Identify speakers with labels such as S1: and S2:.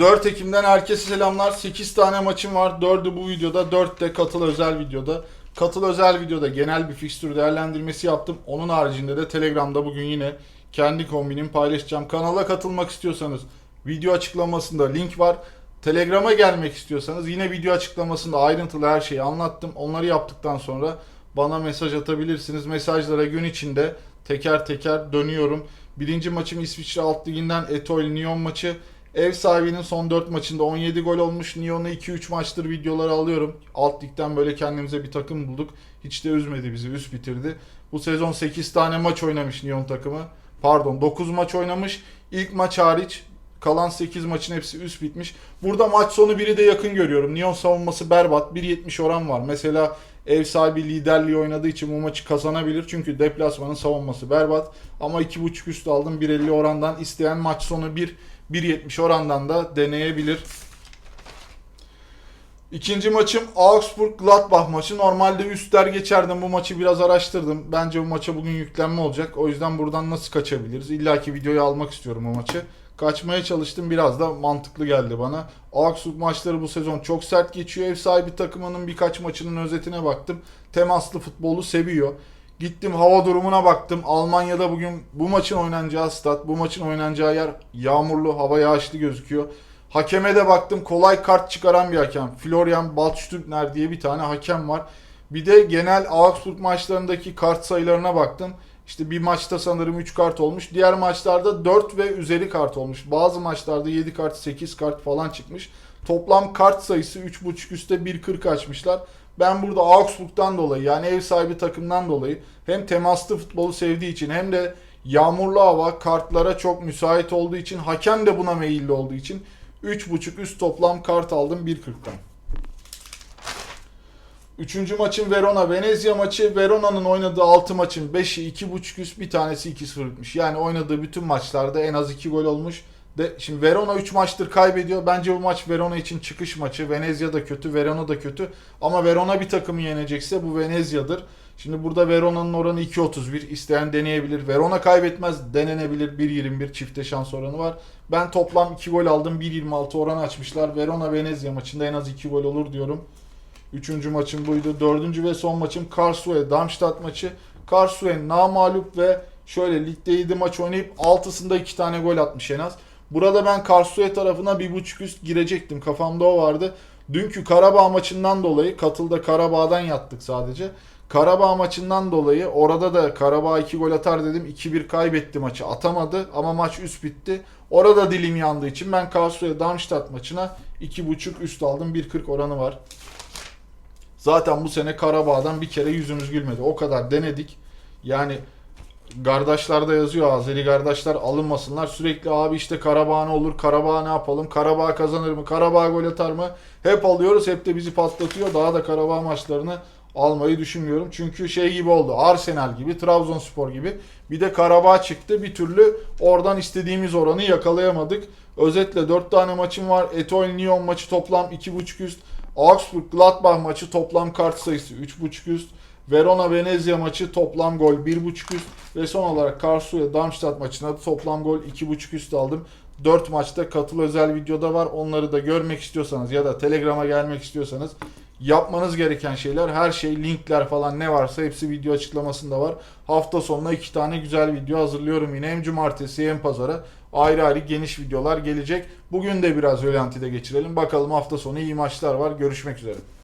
S1: Ekim'den herkese selamlar. 8 tane maçım var. 4'ü bu videoda, 4 de katıl özel videoda. Katıl özel videoda genel bir fikstür değerlendirmesi yaptım. Onun haricinde de Telegram'da bugün yine kendi kombinimi paylaşacağım. Kanala katılmak istiyorsanız video açıklamasında link var. Telegram'a gelmek istiyorsanız yine video açıklamasında ayrıntılı her şeyi anlattım. Onları yaptıktan sonra bana mesaj atabilirsiniz. Mesajlara gün içinde teker teker dönüyorum. Birinci maçım İsviçre Alt Ligi'nden Etoile Nyon maçı. Ev sahibinin son 4 maçında 17 gol olmuş. Nyon'u 2-3 maçtır videoları alıyorum. Alt ligden böyle kendimize bir takım bulduk. Hiç de üzmedi bizi, üst bitirdi. Bu sezon 8 tane maç oynamış Nyon takımı. Pardon 9 maç oynamış. İlk maç hariç kalan 8 maçın hepsi üst bitmiş. Burada maç sonu biri de yakın görüyorum. Nyon savunması berbat. 1.70 oran var. Mesela ev sahibi liderliği oynadığı için bu maçı kazanabilir. Çünkü deplasmanın savunması berbat. Ama 2.5 üst aldım 1.50 orandan. isteyen maç sonu 1 1.70 orandan da deneyebilir. İkinci maçım Augsburg-Gladbach maçı. Normalde üstler geçerdim. Bu maçı biraz araştırdım. Bence bu maça bugün yüklenme olacak. O yüzden buradan nasıl kaçabiliriz? İlla ki videoyu almak istiyorum bu maçı. Kaçmaya çalıştım. Biraz da mantıklı geldi bana. Augsburg maçları bu sezon çok sert geçiyor. Ev sahibi takımının birkaç maçının özetine baktım. Temaslı futbolu seviyor. Gittim hava durumuna baktım. Almanya'da bugün bu maçın oynanacağı stat, bu maçın oynanacağı yer yağmurlu, hava yağışlı gözüküyor. Hakeme de baktım kolay kart çıkaran bir hakem. Florian Baltstürkner diye bir tane hakem var. Bir de genel Augsburg maçlarındaki kart sayılarına baktım. İşte bir maçta sanırım 3 kart olmuş. Diğer maçlarda 4 ve üzeri kart olmuş. Bazı maçlarda 7 kart, 8 kart falan çıkmış. Toplam kart sayısı 3.5 üstte 1.40 açmışlar. Ben burada Augsburg'dan dolayı yani ev sahibi takımdan dolayı hem temaslı futbolu sevdiği için hem de yağmurlu hava kartlara çok müsait olduğu için hakem de buna meyilli olduğu için 3.5 üst toplam kart aldım 1.40'tan. Üçüncü maçın Verona Venezia maçı. Verona'nın oynadığı 6 maçın 5'i 2.5 üst bir tanesi 2-0 bitmiş. Yani oynadığı bütün maçlarda en az 2 gol olmuş. De, şimdi Verona 3 maçtır kaybediyor. Bence bu maç Verona için çıkış maçı. Venezia da kötü, Verona da kötü. Ama Verona bir takımı yenecekse bu Venezia'dır. Şimdi burada Verona'nın oranı 2.31. İsteyen deneyebilir. Verona kaybetmez denenebilir. 1.21 çifte şans oranı var. Ben toplam 2 gol aldım. 1.26 oran açmışlar. Verona Venezia maçında en az 2 gol olur diyorum. Üçüncü maçım buydu. Dördüncü ve son maçım Karlsruhe Darmstadt maçı. Karlsruhe namalup ve şöyle ligde 7 maç oynayıp 6'sında 2 tane gol atmış en az. Burada ben Karlsruhe tarafına bir buçuk üst girecektim. Kafamda o vardı. Dünkü Karabağ maçından dolayı katılda Karabağ'dan yattık sadece. Karabağ maçından dolayı orada da Karabağ 2 gol atar dedim. 2-1 kaybetti maçı. Atamadı ama maç üst bitti. Orada dilim yandığı için ben Karlsruhe Darmstadt maçına 2.5 üst aldım. 1.40 oranı var. Zaten bu sene Karabağ'dan bir kere yüzümüz gülmedi. O kadar denedik. Yani Kardeşler de yazıyor Azeri kardeşler alınmasınlar. Sürekli abi işte Karabağ ne olur, Karabağ ne yapalım, Karabağ kazanır mı, Karabağ gol atar mı? Hep alıyoruz, hep de bizi patlatıyor. Daha da Karabağ maçlarını almayı düşünmüyorum. Çünkü şey gibi oldu, Arsenal gibi, Trabzonspor gibi. Bir de Karabağ çıktı, bir türlü oradan istediğimiz oranı yakalayamadık. Özetle 4 tane maçım var. Etoile Nyon maçı toplam 2.5 üst. Augsburg Gladbach maçı toplam kart sayısı 3.5 üst. Verona Venezia maçı toplam gol 1.5 üst ve son olarak Karlsruhe Darmstadt maçına toplam gol 2.5 üst aldım. 4 maçta katıl özel videoda var. Onları da görmek istiyorsanız ya da Telegram'a gelmek istiyorsanız yapmanız gereken şeyler her şey linkler falan ne varsa hepsi video açıklamasında var. Hafta sonuna iki tane güzel video hazırlıyorum yine hem cumartesi hem pazara ayrı ayrı geniş videolar gelecek. Bugün de biraz Rölanti'de geçirelim. Bakalım hafta sonu iyi maçlar var. Görüşmek üzere.